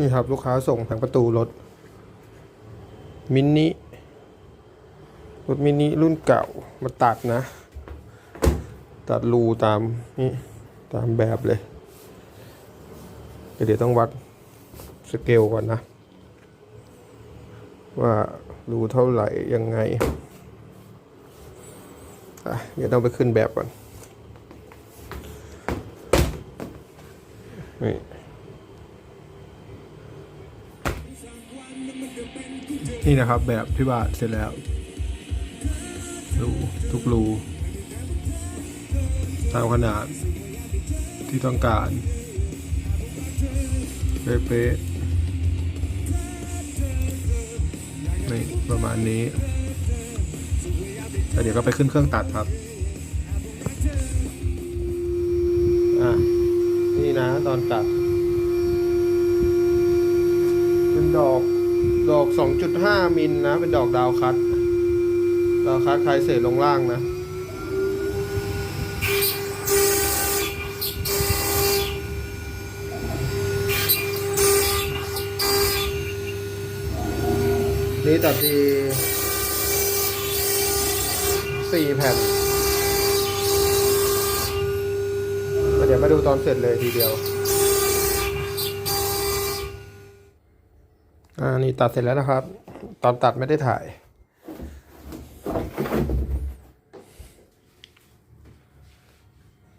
นี่ครับลูกค้าส่งทางประตูรถ มินิรถมินิรุ่นเก่ามาตัดนะ ตัดรูตามนี่ตามแบบเลย เดี๋ยวต้องวัดสเกลก่อนนะ ว่ารูเท่าไหร่ยังไงอะเดี๋ยวต้องไปขึ้นแบบก่อนนี่ นี่นะครับแบบที่วาดเสร็จแล้วรูทุกรูตามขนาดที่ต้องการเป๊ะๆนี่ประมาณนี้แล้วเดี๋ยวก็ไปขึ้นเครื่องตัดครับ อะ นี่นะตอนตัด เป็น ดอกดอก 2.5 มิลนะ เป็นดอกดาวคัตดาวคัตคลายเศษลงล่างนะนี่ตัดดีสี่แผ่น เดี๋ยวมาดูตอนเสร็จเลยทีเดียว อ่านี่ตัดเสร็จแล้วนะครับ ตอนตัดไม่ได้ถ่าย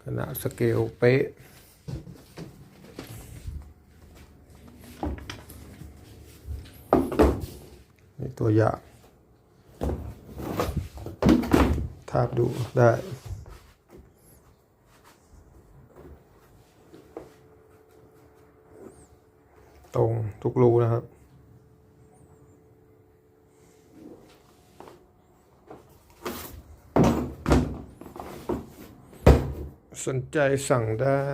ขนาดสเกลเป๊ะนี่ตัวอย่างทาบดูได้ตรงทุกรูนะครับ สนใจสั่งได้